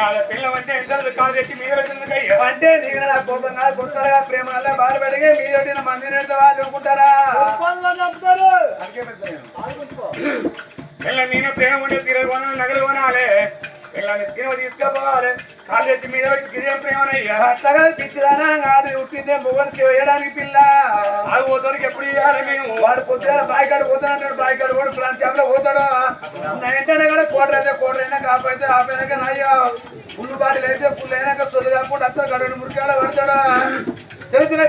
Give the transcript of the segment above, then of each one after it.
ఏంటన్నట్టు ఏం ముచ్చట నా పిల్ల అంటే ఎంత కాదు తెచ్చి మీద వచ్చింది అంటే నీకు నా కోపం కాదు గుంటలుగా ప్రేమ వల్ల బాధ పెడిగే మీద మంది నెడితే వాళ్ళు ఊరుకుంటారా అందుకే పెడతాను పిల్ల నేను ప్రేమ ఉంటే తీరలు కొనాలి నగలు కొనాలి. పిల్లని తినవ తీసుకుపోవాలి. కాలు తెచ్చి మీద ప్రేమనయ్యా అట్లాగా పిచ్చిదానా ఆడి ఉట్టిందే మొగడు చేయడానికి పిల్ల. పోతానికి ఎప్పుడు ఇవ్వాలి మేము? వాడు పొద్దున బాయికాడు పోతానంటాడు బాయికాడు కూడా ఫ్రాన్స్ షాప్లో పోతాడు. నా వెంటనే కూడా కోటర్ అయితే కోటర్ అయినా కాపైతే ఆపైనాక నాయ్యో. పుల్లు బాటిల్ అయితే పుల్లు అయినాక సొల్లు కాకుండా అత్తడు గడుడు మురికాల పడతాడు? తెలిసిన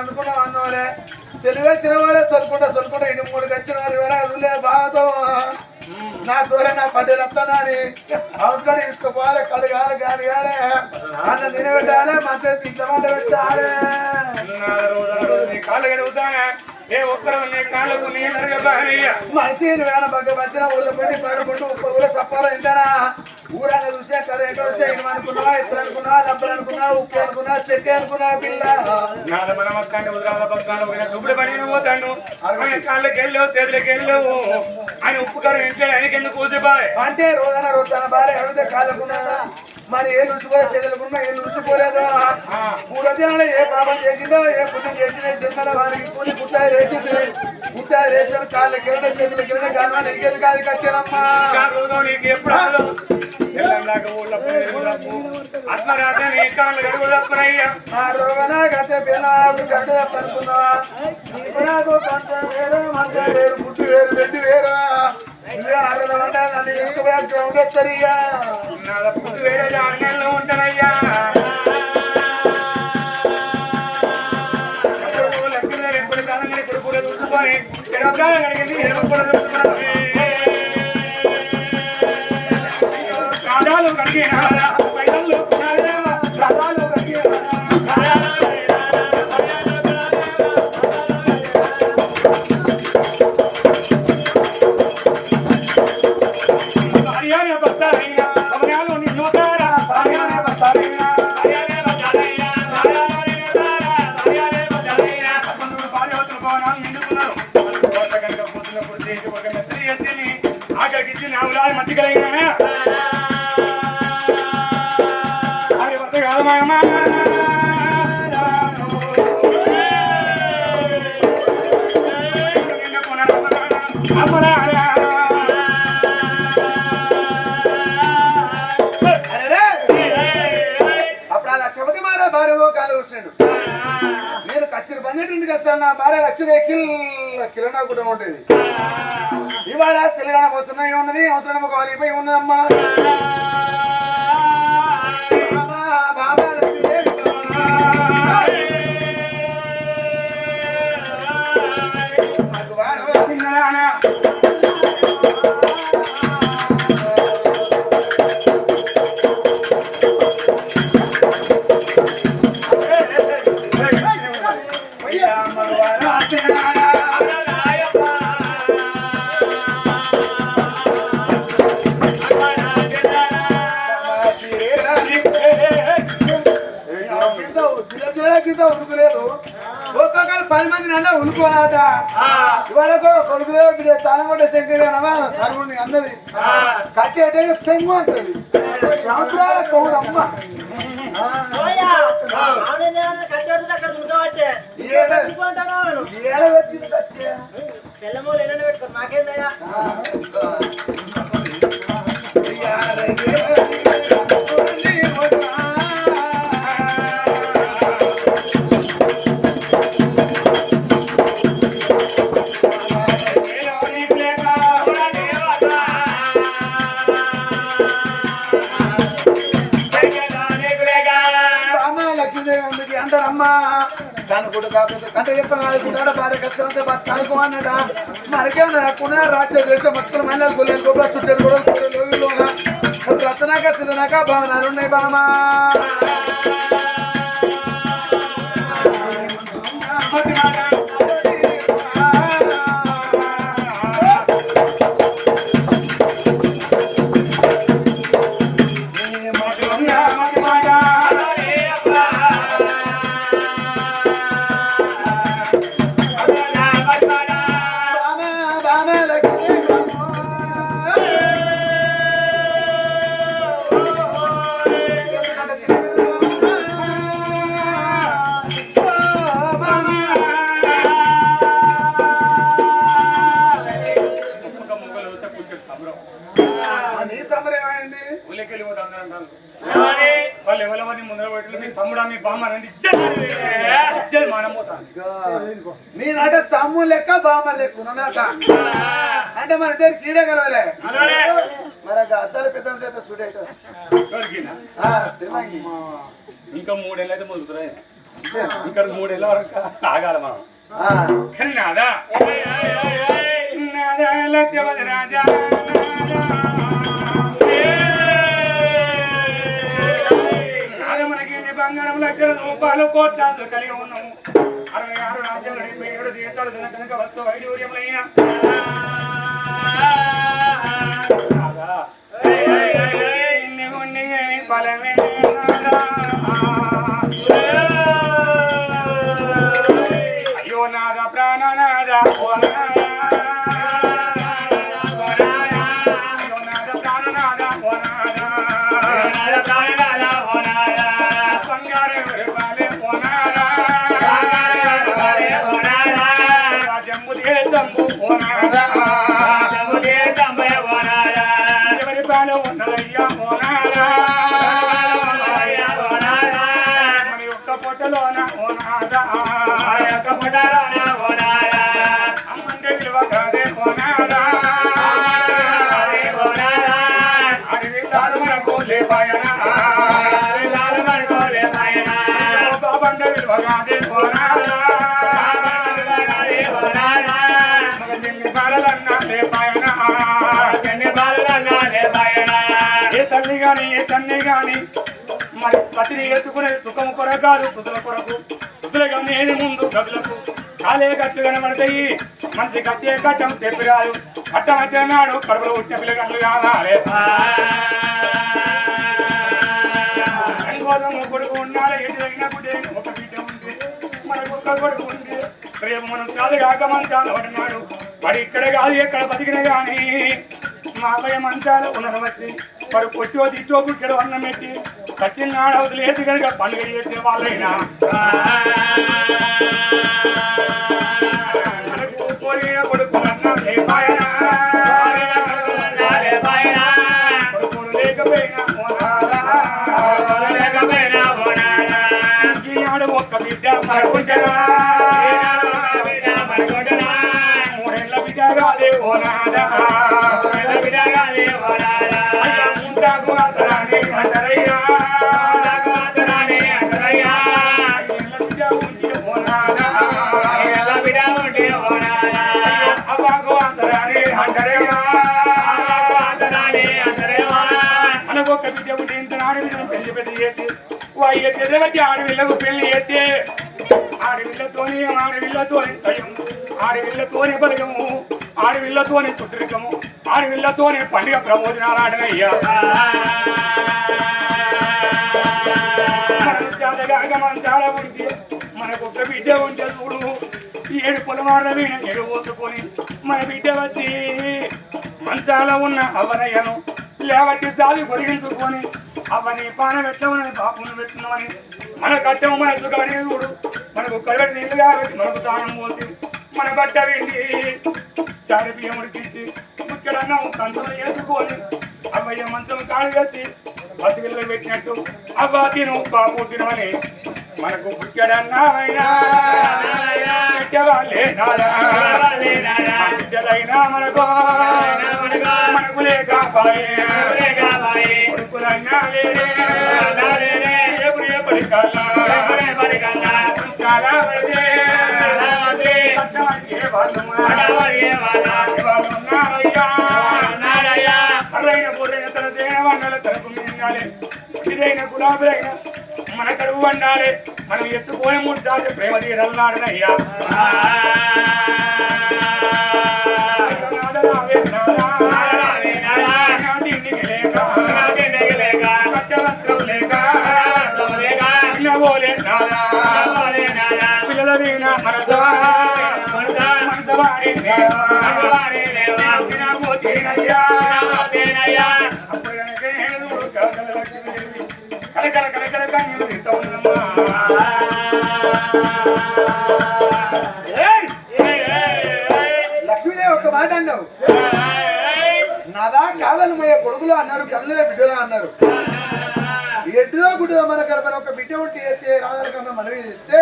అనుకున్నాం అన్నవారే తెలివి వాళ్ళే చదువుకుంటా చదువుకుంటా ఇంటి మూడు వచ్చిన వాళ్ళు ఎవరైనా బాగా నా దూర నా పడ్డలు వస్తానని అవసరం తీసుకుపోవాలి కడగాలి గాలి అన్న తినబెట్టాలి మంచి ఇంత మంట పెట్టాలి. కాళ్ళు కడుగుతానే ఏ ఒక్కరు నీ కాళ్ళకు నీళ్ళు అరగబానయ్యా మనిషి వేల పక్క వచ్చిన ఊళ్ళో పెట్టి పడుకుంటూ ఉప్పు ఊళ్ళో తప్పాలో ఇంటారా ఊరాగా చూసే కర్ర ఎక్కడ వచ్చా ఇనుము అనుకున్నావా? ఇద్దరు అనుకున్నా లబ్బలు అనుకున్నా ఉప్పు అనుకున్నా చెట్టు అనుకున్నా పిల్ల? నాద మన మక్కాన్ని ఉదరాల పక్కన పోయిన దుబ్బుడు పడిన పోతాను ఆయన కాళ్ళకి వెళ్ళావు చేతులకి వెళ్ళావు ఆయన ఉప్పు కారం ఇంట్లో ఆయనకి ఎందుకు కూర్చోబాయ్ అంటే రోజన రోజు తన భార్య అడిగితే కాళ్ళకున్నా మరి ఏ రుచిపోయే చేతులకున్నా ఏ రుచిపోలేదు మూడు వచ్చిన ఏ పాపం చేసిందో ఏ పుణ్యం చేసిందో జన్మల వారికి కూలి పుట్టాయి రేసింది పుట్టాయి రేసిన కాళ్ళకి వెళ్ళిన చేతులకి వెళ్ళిన కారణం ఇంకేది కాదు వచ్చానమ్మా. రోజు నీకు ఎప్పుడు ఆలో? తెల్లందాక ఊళ్ళో పోయి అట్లా రాత్రి నీ కాళ్ళు గడుగు తప్పనయ్యా ఆ రోగన గత పిల్లలు గడ్డ పనుకున్నావా నాకు కొంచెం వేరు మంచం వేరు గుడ్డు వేరు బెడ్డు వేరు. ఇవే ఆడల వంట నన్ను ఎక్కువ గ్రౌండ్ ఎత్తారు ఇక నాద పుట్టు వేరే ఆరు నెలలు ఉంటానయ్యా ఎప్పుడు కాలం ఇప్పుడు కూడా చూసుకొని ఎడవ కాలం కడిగింది ఎడవ కూడా చూసుకున్నాను. కాదాలు కడిగిన Miami a pasar. వస్తాను నా భార్య లక్ష కూడా ఉండేది ఇవాళ తెలంగాణ పోతున్నా ఏమున్నది? అవసరం ఒక వాలిపోయి ఉన్నదమ్మా. పది మంది అన్న ఉనుకోవాలట. ఇవాళ కొడుకులే బిడ్డ తాను కూడా శంకరనవా సర్వుని అన్నది. కట్టి అంటే చెంగు అంటది. సంవత్సరాల కౌరమ్మ ఏడ- వచ్చింది. మాకేందయ్యా బామ్మ లక్ష్మీదేవి అంటారమ్మా దాని కూడా కాకపోతే కంటే చెప్పాడు భార్య కష్టం భర్త అనుకో మనకేమన్నా రాజ్య దేశం మొత్తం మహిళలు గొల్లలు కూడా చుట్టాడు కూడా రచనాక సిద్ధనాక భవనాలు ఉన్నాయి బామా నేనంటే తమ్ముడు లెక్క బామ్మ లెక్క ఉన్నాడట అంటే మన ఇద్దరు కలవలే అలానే మరి అద్దాల పెద్ద చేత తిరుమల ఇంకా మూడేళ్ళు అయితే ముదుకురాయి ఇంకా మూడేళ్ళ వరకు ఆగాలి మనం కానీ నాదా నాదా లక్ష్మణ రాజా లక్షల రూపాయలు కోట్లాలు కలిగి ఉన్నాము. అరవై ఆరు రాజ్యాలు డెబ్బై ఏడు దేశాలు ధన వస్తు వైడూర్యములైన. బలమే జంబు దేశంబు పతిని ఎత్తుకునే సుఖము కొరకాదు సుతుల కొరకు. సుతుల నేను ముందు గదులకు కాలే కట్లు కనబడతాయి మంచి కచ్చే కట్టం చెప్పిరాదు కట్టం మధ్యనాడు నాడు కడుపులో పుట్టిన పిల్లగాళ్ళు కావాలి కొడుకు ఉండాలి ఎటు ఒక బిడ్డ ఉంది మన కుక్క కొడుకు ఉంది రేపు మనం చాలు కాక మంచాలు పడినాడు వాడు ఇక్కడ కాదు ఎక్కడ బతికిన కానీ మా అబ్బాయి మంచాలు ఉన్నది మరి వాడు కొట్టో తిట్టో గుట్టడు అన్నం పెట్టి సచిన్ నాడు లేదు కనుక పండుగ చేసే వాళ్ళైనా మనకు కోరిన కొడుకు అన్నం లేపాయనా కొడుకులు లేకపోయినా ఓనాలా. బిడ్డ ఓనాదా. చేసి వాయి తెరవచ్చి ఆడవిళ్ళకు పెళ్ళి చేస్తే ఆడవిళ్ళతోని ఆడవిళ్ళతోని భయం ఆడవిళ్ళతోని బలగము ఆడవిళ్ళతోని చుట్టరికము ఆడవిళ్ళతోని పండుగ ప్రమోదనాలు ఆడనయ్యా మనకు చాలగాక మన చాలా ఉంటే మనకు ఒక్క బిడ్డ ఉంటే చూడు ఏడు పొలమార్ల ఏడు పోసుకొని మన బిడ్డ వచ్చి మంచాల ఉన్న అవనయ్యను లేవట్టి సాలి పొడిగించుకొని అవని పానం ఎట్లా ఉన్నది బాపును పెట్టున్నామని మన కట్టము మన సుఖమని చూడు మనకు కలవటి నీళ్ళు కాబట్టి మనకు దానం పోసి మన బట్ట వెళ్ళి చారి బియ్యం ఉడికించి ఇక్కడ కంచం వేసుకొని అవ్వయ్య మంచం కాలు వచ్చి బతుకుల్లో పెట్టినట్టు అవ్వ తిను బాబు తినమని మనకు బుక్కడన్నావైనా పెట్టవాళ్ళే నాదా బిడ్డలైనా మనకు మనకు లేక కొడుకులైనా లేరే. మన కడుపు వండాలి మనం ఎత్తుకోని ముట్టాలి ప్రేమ తీరన్నాడనయ్యా మన ఒక మాట అన్నావు. నాదా కాదని వాళ్ళు పోయే కొడుకులు అన్నారు కళ్ళ బిడ్డలు అన్నారు. ఎడ్డుదో గుడ్డుదో మన కడపన ఒక బిడ్డ ఉంటే ఎత్తే రాధల కన్నా మనవి చెప్తే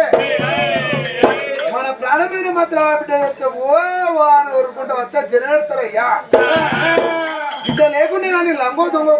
మన ప్రాణమైన మాత్రం ఆ బిడ్డ చెప్తే ఓ ఓ అని ఊరుకుంటా వస్తే జనరేటర్ అయ్యా. బిడ్డ లేకుండా కానీ లంగో దొంగ